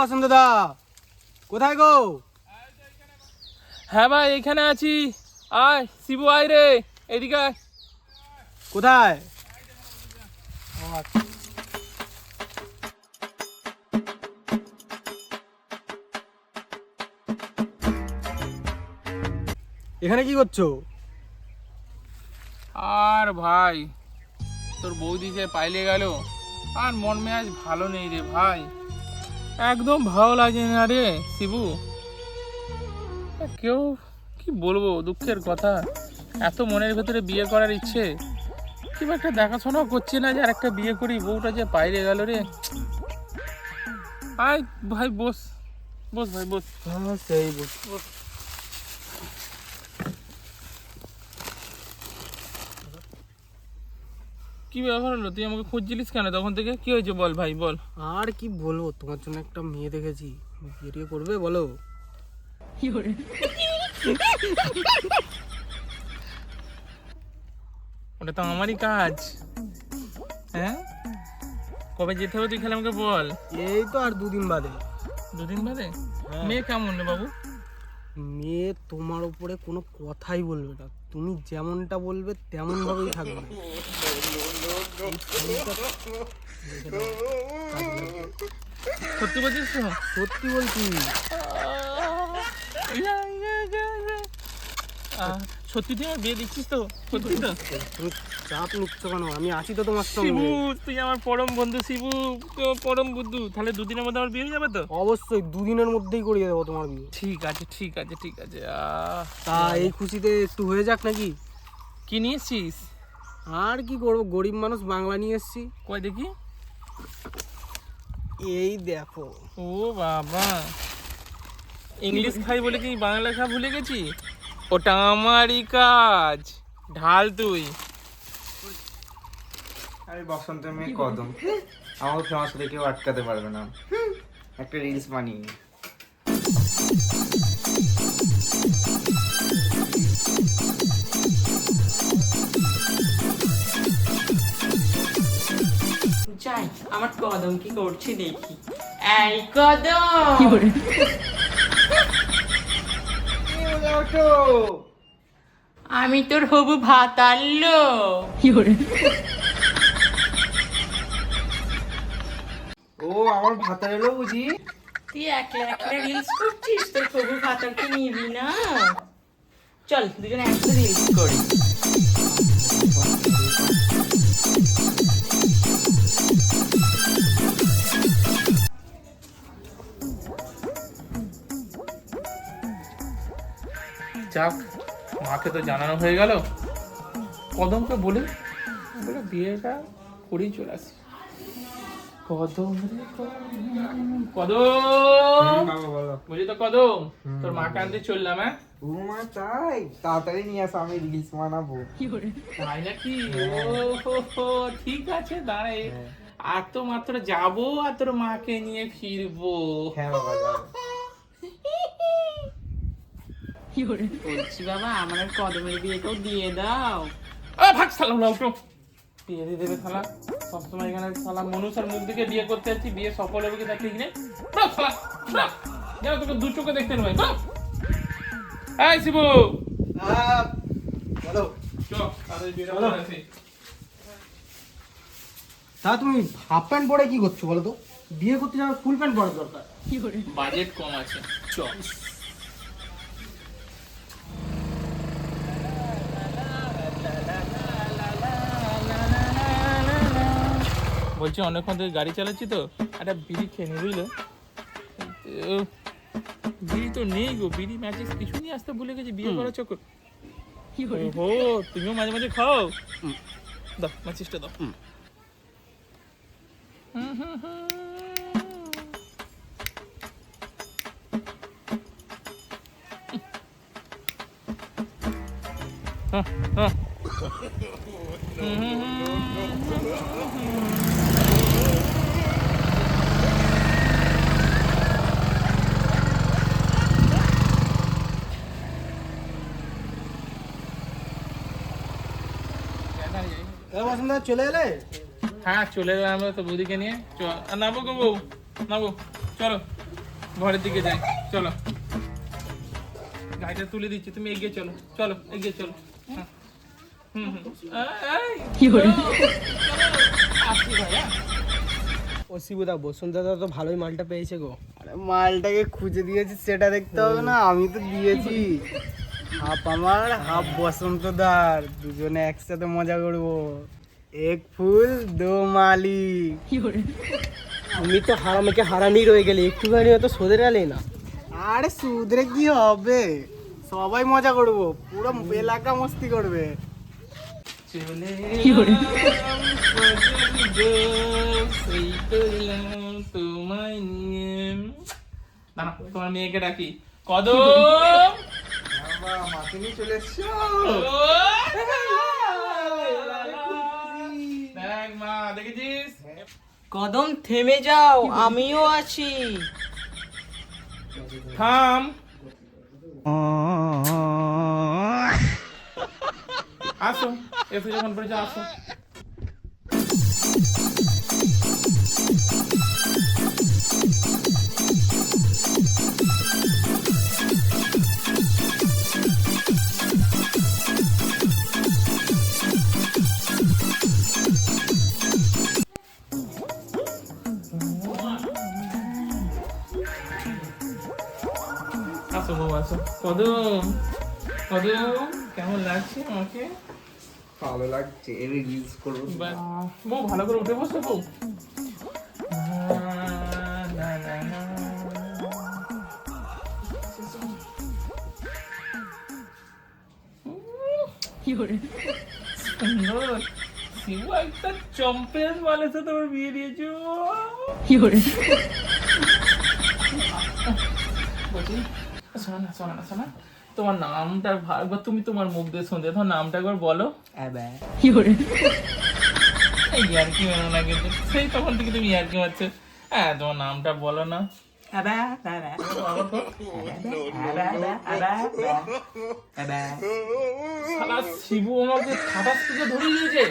বাসন্ত দা কোথায় গো? হ্যাঁ ভাই এখানে আছি। আয় শিবু আয় রে এদিকে আয়। কোথায়? ও আচ্ছা। এখানে কি করছ? আর ভাই তোর বৌদি যে পাইলে গেল আর মন মেয়াজ ভালো নেই রে ভাই। একদম ভালো লাগে না রে শিবু। কেউ কি বলব দুঃখের কথা। এত মনের ভেতরে বিয়ে করার ইচ্ছে। কি একটা দেখাশোনাও করছে না যে আর একটা বিয়ে করি বউটা যে বাইরে গেল রে। আয় ভাই বস। বস ভাই বস। হ্যাঁ সেই বস। বস। কি ব্যাপার হলো? তুই আমাকে খুঁজছিলিস কেন? তখন থেকে কি হয়েছে বল ভাই বল। আর কি বলব? তোমার জন্য একটা মেয়ে দেখেছি। বিয়ে করবে বলো? ওটা তো আমারই কাজ। হ্যাঁ? কবে যেতে হবে তুই খেলে আমাকে বল। এই তো আর দুদিন বাদে। দুদিন বাদে? হ্যাঁ। মেয়ে কেমন বাবু? মেয়ে তোমার উপরে কোনো কথাই বলবে না। তুমি যেমনটা বলবে তেমন ভাবেই থাকবে। সত্যি বলছিস সত্যি বলছি। সত্যি তুই বিয়ে দিচ্ছিস তো? সত্যি তো? চাপ নিচ্ছ কেন? আমি আছি তো তোমার শিবু সঙ্গে তুই আমার পরম বন্ধু শিবু পরম বন্ধু তাহলে দুদিনের মধ্যে আমার বিয়ে হয়ে যাবে তো? অবশ্যই দুদিনের মধ্যেই করিয়ে দেবো তোমার বিয়ে। ঠিক আছে ঠিক আছে ঠিক আছে। তা এই খুশিতে একটু হয়ে যাক নাকি? কি নিয়েছিস আর কি করব? গরিব মানুষ বাংলা নিয়ে এসছি। কয় দেখি? এই দেখো। ও বাবা। ইংলিশ খাই বলে কি বাংলা লেখা ভুলে গেছি? ওটা আমারই কাজ। ঢাল তুই। আমি বসন্ত মেয়ে কদম। আমাকে ফেমাস হলে কেউ আটকাতে পারবে না। একটা রিলস বানিয়ে যাই আমার কদম কি করছে দেখি। এই কদম! আমি তোর হবু ভাত আনলো। ও আমার ভাত এলো বুঝি? তুই একলা একলা রিলস করছিস? তোর হবু ভাতাকে নিবি না? চল দুজনে একসাথে রিলস করি। যাক মাকে তো জানানো হয়ে গেল। কদমকে বলে বলে বিয়েটা করেই চলে আসি। কদম কদম, তো কদম? তোর মাকে আনতে চললাম হ্যাঁ? ও মা তাই? তাড়াতাড়ি নিয়ে আসো আমি রিলস বানাবো। তাই নাকি? ও হো হো, ঠিক আছে দাঁড়াই আর তো মাত্র যাব আর তোর মাকে নিয়ে ফিরবো। হ্যাঁ বাবা বলছি বাবা আমার আর কদমের বিয়েটাও দিয়ে দাও। আ ভাগ সালাম না উঠো বিয়ে দিয়ে দেবে শালা সবসময় এখানে শালা মুখ দিকে বিয়ে করতে যাচ্ছি বিয়ে সফল হবে কি তা শালা। যাও তোকে দু চোখে দেখতে। এই শিবু। বলো। চলো। তুমি হাফ প্যান্ট পরে কি করছ বলো তো? বিয়ে করতে যাওয়ার ফুল প্যান্ট পরার দরকার। বাজেট কম আছে। চ। বলছি অনেকক্ষণ থেকে গাড়ি চালাচ্ছি তো একটা বিড়ি খেয়ে নি বুঝলে? বিড়ি তো নেই গো বিড়ি ম্যাচিস কিছু নিয়ে আসতে ভুলে গেছি বিয়ে করার চক্কর। ও তুমিও মাঝে মাঝে খাও। দাও ম্যাচিসটা দাও। হুম, হুম, হুম। হ্যাঁ, হ্যাঁ। বসন্ত চলে এলে? হ্যাঁ চলে এলাম আমরা তো বৌদিকে নিয়ে। নামো গো বউ নামো। চলো ঘরের দিকে যাই। চলো। গাড়িটা তুলে দিচ্ছি তুমি এগিয়ে চলো। চলো এগিয়ে চলো। হ্যাঁ। ও শিবুদা বসন্ত দাদা তো ভালোই মালটা পেয়েছে গো। আরে মালটাকে খুঁজে দিয়েছি সেটা দেখতে হবে না আমি তো দিয়েছি। হাফ আমার হাফ বসন্ত দার দুজনে একসাথে মজা করব। এক ফুল দো মালি। তুমি তো হারামেকে হারামি রয়ে গেলে একটুখানি তো সোদের গেলে না। আরে সুদরে কি হবে? সবাই মজা করব পুরো এলাকা মস্তি করবে। চলে তোমায় নিয়ে। দাঁড়া তোমার মেয়েকে ডাকি। কদম! মাকে নিয়ে চলে এসছো। কদম থেমে যাও আমিও আছি। থাম। আসো এসে যখন পড়েছে আসো। কদম কদম কেমন লাগছে আমাকে? ভালো লাগছে এর রিলস করব। বউ ভালো করে উঠে বসো বউ। মালের সাথে তোমার বিয়ে দিয়েছ। বলছি, শোনো না শোনো না শোনো তোমার নামটা একবার তুমি তোমার মুখ দিয়ে শুনতে তোমার নামটা একবার বলো। ইয়ার্কি মেরো না কিন্তু। সেই তখন থেকে তুমি ইয়ার্কি মারছো। হ্যাঁ তোমার নামটা বলো না। শিবু আমাকে খাটাস থেকে ধরিয়ে দিয়েছে